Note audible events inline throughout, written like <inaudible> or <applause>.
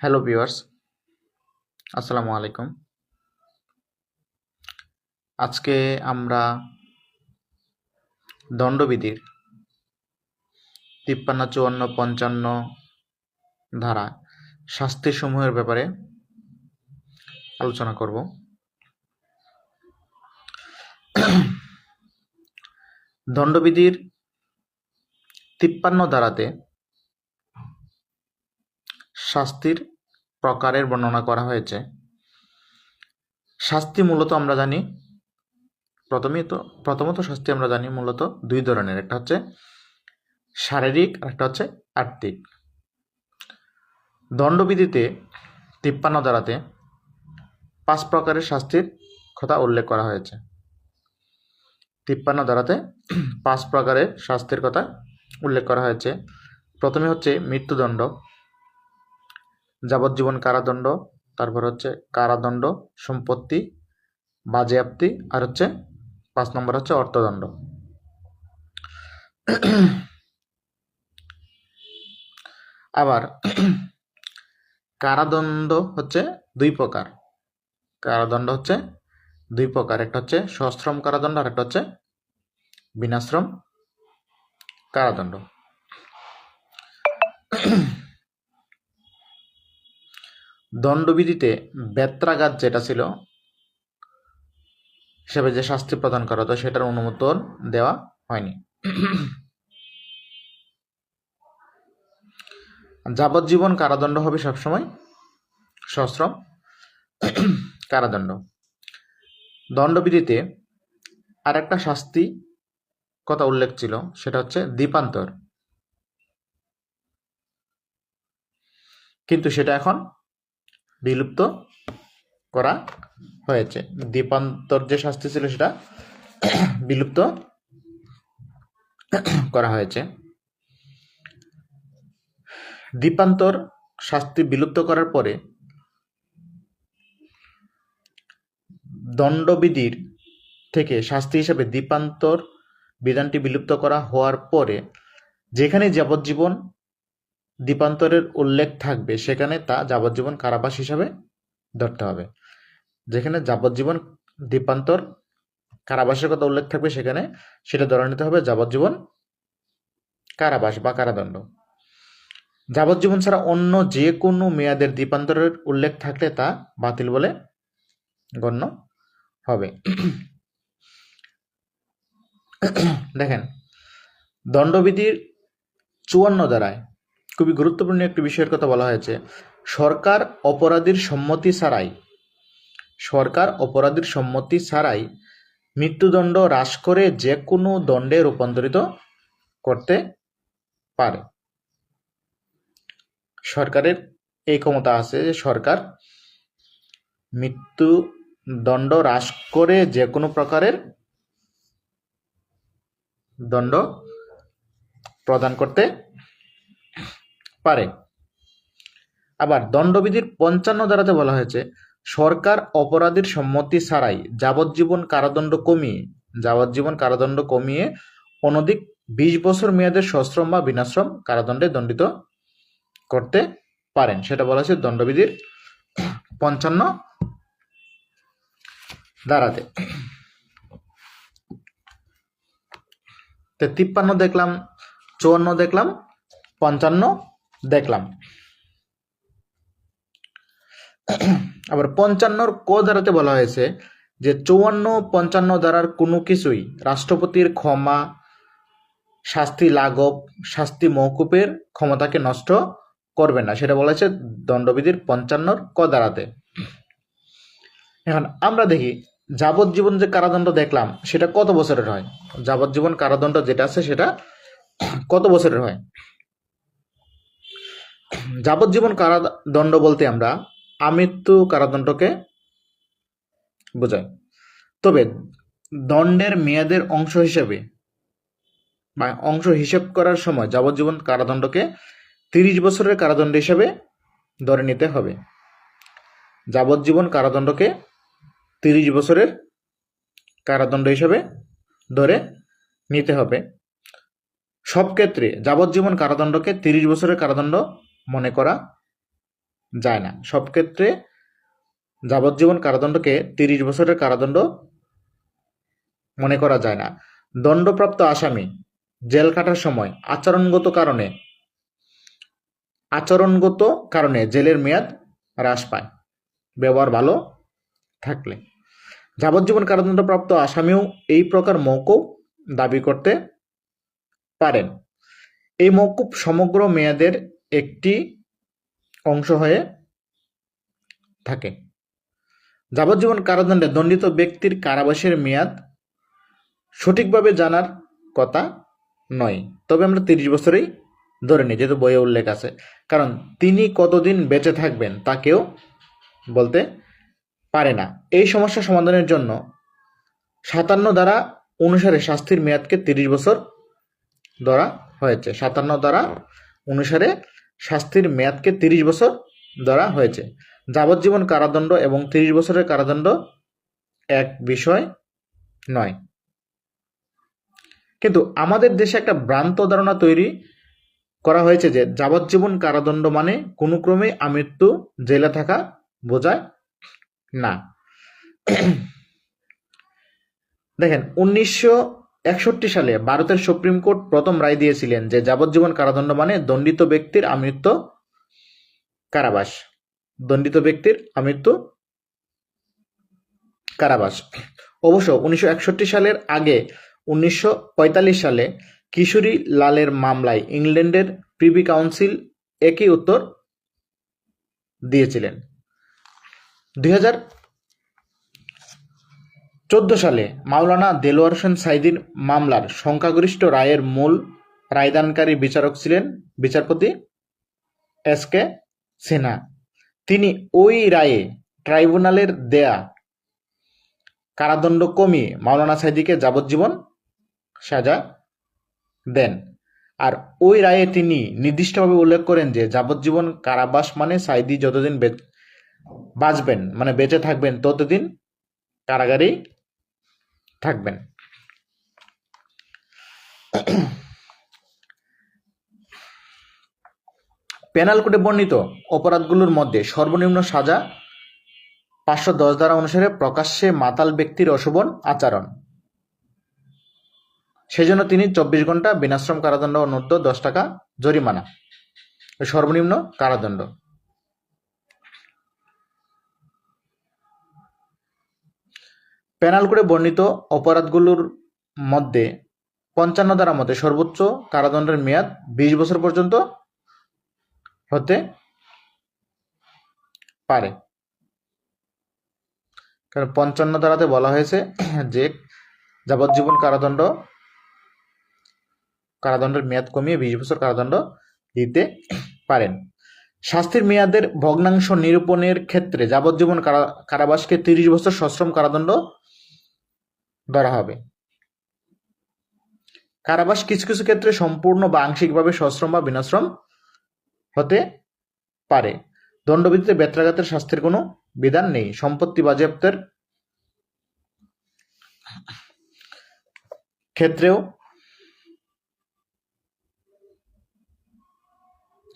Hello viewers আসসালামু আলাইকুম। আজকে আমরা দণ্ডবিধির তিপ্পান্ন, চুয়ান্ন, পঞ্চান্ন ধারা শাস্তিসমূহের ব্যাপারে আলোচনা করব। দণ্ডবিধির তিপ্পান্ন ধারাতে শাস্তির প্রকারের বর্ণনা করা হয়েছে। শাস্তি মূলত আমরা জানি, প্রথমেই তো, প্রথমত শাস্তি আমরা জানি মূলত দুই ধরনের, একটা হচ্ছে শারীরিক আর একটা হচ্ছে আর্থিক। দণ্ডবিধিতে তিপ্পান্ন ধারাতে পাঁচ প্রকারের শাস্তির কথা উল্লেখ করা হয়েছে। তিপ্পান্ন ধারাতে পাঁচ প্রকারের শাস্তির কথা উল্লেখ করা হয়েছে। প্রথমে হচ্ছে মৃত্যুদণ্ড যাবজ্জীবন কারাদণ্ড, তারপর হচ্ছে কারাদণ্ড, সম্পত্তি, বাজেয়াপ্তি, আর হচ্ছে পাঁচ নম্বর হচ্ছে অর্থদণ্ড। আবার কারাদণ্ড হচ্ছে দুই প্রকার। কারাদণ্ড হচ্ছে দুই প্রকার, একটা হচ্ছে সশ্রম কারাদণ্ড, আর একটা হচ্ছে বিনাশ্রম কারাদণ্ড। দণ্ডবিধিতে বেত্রাঘাত যেটা ছিল, হিসেবে যে শাস্তি প্রদান করা হতো, সেটার অনুমোদন দেওয়া হয়নি। যাবজ্জীবন কারাদণ্ড হবে সবসময় সশ্রম কারাদণ্ড। দণ্ডবিধিতে আর একটা শাস্তি কথা উল্লেখ ছিল, সেটা হচ্ছে দ্বীপান্তর কিন্তু সেটা এখন বিলুপ্ত করা হয়েছে। দ্বীপান্তর যে শাস্তি ছিল সেটা বিলুপ্ত করা হয়েছে। দ্বীপান্তর শাস্তি বিলুপ্ত করার পরে দণ্ডবিধির থেকে শাস্তি হিসেবে দ্বীপান্তর বিধানটি বিলুপ্ত করা হওয়ার পরে যেখানে যাবজ্জীবন দ্বীপান্তরের উল্লেখ থাকবে, সেখানে তা যাবজ্জীবন কারাবাস হিসাবে ধরতে হবে। যেখানে যাবজ্জীবন দ্বীপান্তর কারাবাসের কথা উল্লেখ থাকবে, সেখানে সেটা ধরে নিতে হবে যাবজ্জীবন কারাবাস বা কারাদণ্ড। যাবজ্জীবন ছাড়া অন্য যে কোনো মেয়াদের দ্বীপান্তরের উল্লেখ থাকলে তা বাতিল বলে গণ্য হবে। দেখেন, দণ্ডবিধির চুয়ান্ন দ্বারায় খুবই গুরুত্বপূর্ণ একটি বিষয়ের কথা বলা হয়েছে। সরকার অপরাধীর সম্মতি ছাড়াই, সরকার অপরাধীর সম্মতি ছাড়াই মৃত্যুদণ্ড হ্রাস করে যে কোনো দণ্ডে রূপান্তরিত করতে পারে। সরকারের এই ক্ষমতা আছে যে সরকার মৃত্যু দণ্ড হ্রাস করে যে কোনো প্রকারের দণ্ড প্রদান করতে পারে। আবার দণ্ডবিধির পঞ্চান্ন ধারাতে বলা হয়েছে, সরকার অপরাধীর সম্মতি ছাড়াই যাবজ্জীবন কারাদণ্ড কমিয়ে, যাবজ্জীবন কারাদণ্ড কমিয়ে অনধিক বিশ বছর মেয়াদের সশ্রম বা বিনাশ্রম কারাদণ্ডে দণ্ডিত করতে পারেন। সেটা বলা হয়েছে দণ্ডবিধির পঞ্চান্ন ধারাতে। তো তিপ্পান্ন দেখলাম, চুয়ান্ন দেখলাম, পঞ্চান্ন দেখলাম। আবার পঞ্চান্নর ক ধারাতে বলা হয়েছে যে চৌয়ান্ন পঞ্চান্ন ধারার কোনো কিছুই রাষ্ট্রপতির ক্ষমা, শাস্তি লাঘব, শাস্তি মৌকুপের ক্ষমতাকে নষ্ট করবে না। সেটা বলা হয়েছে দণ্ডবিধির পঞ্চান্নর ক ধারাতে। এখন আমরা দেখি, যাবজ্জীবন যে কারাদণ্ড দেখলাম, সেটা কত বছরের হয়? যাবজ্জীবন কারাদণ্ড যেটা আছে সেটা কত বছরের হয়? যাবজ্জীবন কারাদণ্ড বলতে আমরা আমৃত্যু কারাদণ্ডকে বোঝায় তবে দণ্ডের মেয়াদের অংশ হিসেবে বা অংশ হিসেব করার সময় যাবজ্জীবন কারাদণ্ডকে তিরিশ বছরের কারাদণ্ড হিসেবে ধরে নিতে হবে। যাবজ্জীবন কারাদণ্ডকে তিরিশ বছরের কারাদণ্ড হিসেবে ধরে নিতে হবে। সব ক্ষেত্রে যাবজ্জীবন কারাদণ্ডকে তিরিশ বছরের কারাদণ্ড মনে করা যায় না। সব ক্ষেত্রে যাবজ্জীবন কারাদণ্ডকে তিরিশ বছরের কারাদণ্ড মনে করা যায় না। দণ্ডপ্রাপ্ত আসামি জেল কাটার সময় আচরণগত কারণে আচরণগত কারণে জেলের মেয়াদ হ্রাস পায়। ব্যবহার ভালো থাকলে। যাবজ্জীবন কারাদণ্ডপ্রাপ্ত আসামিও এই প্রকার মৌকুব দাবি করতে পারেন। এই মৌকুব সমগ্র মেয়াদের একটি অংশ হয়ে থাকে। যাবজ্জীবন কারাদণ্ডে দণ্ডিত ব্যক্তির কারাবাসের মেয়াদ সঠিকভাবে জানার কথা নয়। তবে আমরা তিরিশ বছরেই ধরে নিই, যেহেতু বইয়ে উল্লেখ আছে। কারণ তিনি কতদিন বেঁচে থাকবেন তা কেউ বলতে পারে না। এই সমস্যা সমাধানের জন্য সাতান্ন দ্বারা অনুসারে শাস্তির মেয়াদকে তিরিশ বছর ধরা হয়েছে। সাতান্ন দ্বারা অনুসারে শাস্তির মেয়াদকে তিরিশ বছর ধরা হয়েছে। যাবজ্জীবন কারাদণ্ড এবং তিরিশ বছরের কারাদণ্ড এক বিষয় নয়। কিন্তু আমাদের দেশে একটা ভ্রান্ত ধারণা তৈরি করা হয়েছে যে যাবজ্জীবন কারাদণ্ড মানে কোনো ক্রমে আমৃত্যু জেলে থাকা বোঝায় না। দেখেন, উনিশশো একষট্টি সালে ভারতের সুপ্রিম কোর্ট প্রথম রায় দিয়েছিলেন যে যাবজ্জীবন কারাদণ্ড মানে দণ্ডিত ব্যক্তির আমৃত্যু কারাবাস। দণ্ডিত ব্যক্তির আমৃত্যু কারাবাস। অবশ্য উনিশশো একষট্টি সালের আগে উনিশশো পঁয়তাল্লিশ সালে কিশোরী লালের মামলায় ইংল্যান্ডের প্রিভি কাউন্সিল একই উত্তর দিয়েছিলেন। দুই হাজার চোদ্দ সালে মাওলানা দেলোয়ার হোসেন সাইদির মামলার সংখ্যাগরিষ্ঠ রায়ের মূল রায়দানকারী বিচারক ছিলেন বিচারপতি এস কে সিনহা তিনি ওই রায়ে ট্রাইব্যুনালের দেয়া কারাদণ্ড কমিয়ে মাওলানা সাইদিকে যাবজ্জীবন সাজা দেন। আর ওই রায়ে তিনি নির্দিষ্টভাবে উল্লেখ করেন যে যাবজ্জীবন কারাবাস মানে সাইদি যতদিন বাঁচবেন মানে বেঁচে থাকবেন, ততদিন কারাগারেই থাকবেন। পেনাল কোডে বর্ণিত অপরাধগুলোর মধ্যে সর্বনিম্ন সাজা পাঁচশো দশ ধারা অনুসারে প্রকাশ্যে মাতাল ব্যক্তির অশোভন আচরণ। সেজন্য তিনি চব্বিশ ঘণ্টা বিনাশ্রম কারাদণ্ড অনূর্ধ্ব দশ টাকা জরিমানা। সর্বনিম্ন কারাদণ্ড। পেনাল করে বর্ণিত অপরাধগুলোর মধ্যে পঞ্চান্ন ধারা মতে সর্বোচ্চ কারাদণ্ডের মেয়াদ বিশ বছর পর্যন্ত হতে পারে। কারণ পঞ্চান্ন ধারাতে বলা হয়েছে যে যাবজ্জীবন কারাদণ্ড, কারাদণ্ডের মেয়াদ কমিয়ে বিশ বছর কারাদণ্ড দিতে পারেন। শাস্তির মেয়াদের ভগ্নাংশ নিরূপণের ক্ষেত্রে যাবজ্জীবন কারাবাসকে তিরিশ বছর সশ্রম কারাদণ্ড ধরা হবে। কারাবাস কিছু কিছু ক্ষেত্রে সম্পূর্ণ বা আংশিকভাবে সশ্রম বা বিনাশ্রম হতে পারে। দণ্ডবিধিতে বেত্রাঘাতের শাস্তির কোনো বিধান নেই। সম্পত্তি বাজেয়াপ্তের ক্ষেত্রেও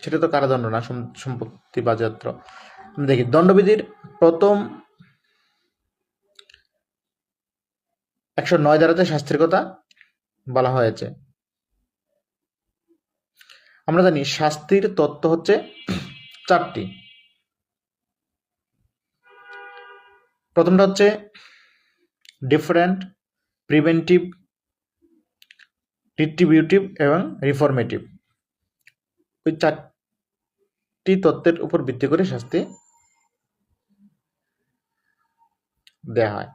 সেটা তো কারাদণ্ড না সম্পত্তি বাজেয়াপ্ত। দেখি, দণ্ডবিধির প্রথম একশো নয় ধারাতে শাস্তির কথা বলা হয়েছে। আমরা জানি শাস্তির তত্ত্ব হচ্ছে চারটি। প্রথমটা হচ্ছে ডিফারেন্ট প্রিভেন্টিভ রিট্রিবিউটিভ এবং রিফর্মেটিভ ওই চারটি তত্ত্বের উপর ভিত্তি করে শাস্তি দেয়া হয়।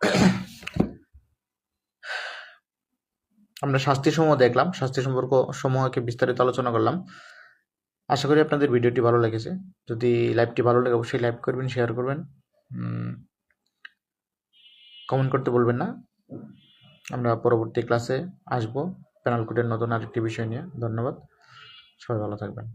<coughs> আমরা শাস্তি সমূহ দেখলাম। শাস্তি সম্পর্ক সমূহকে বিস্তারিত আলোচনা করলাম। আশা করি আপনাদের ভিডিওটি ভালো লেগেছে। যদি লাইভটি ভালো লাগে, অবশ্যই লাইভ করবেন শেয়ার করবেন। কমেন্ট করতে বলবেন না। আমরা পরবর্তী ক্লাসে আসব। প্যানাল কোডের নতুন আরেকটি বিষয় নিয়ে। ধন্যবাদ। সবাই ভালো থাকবেন।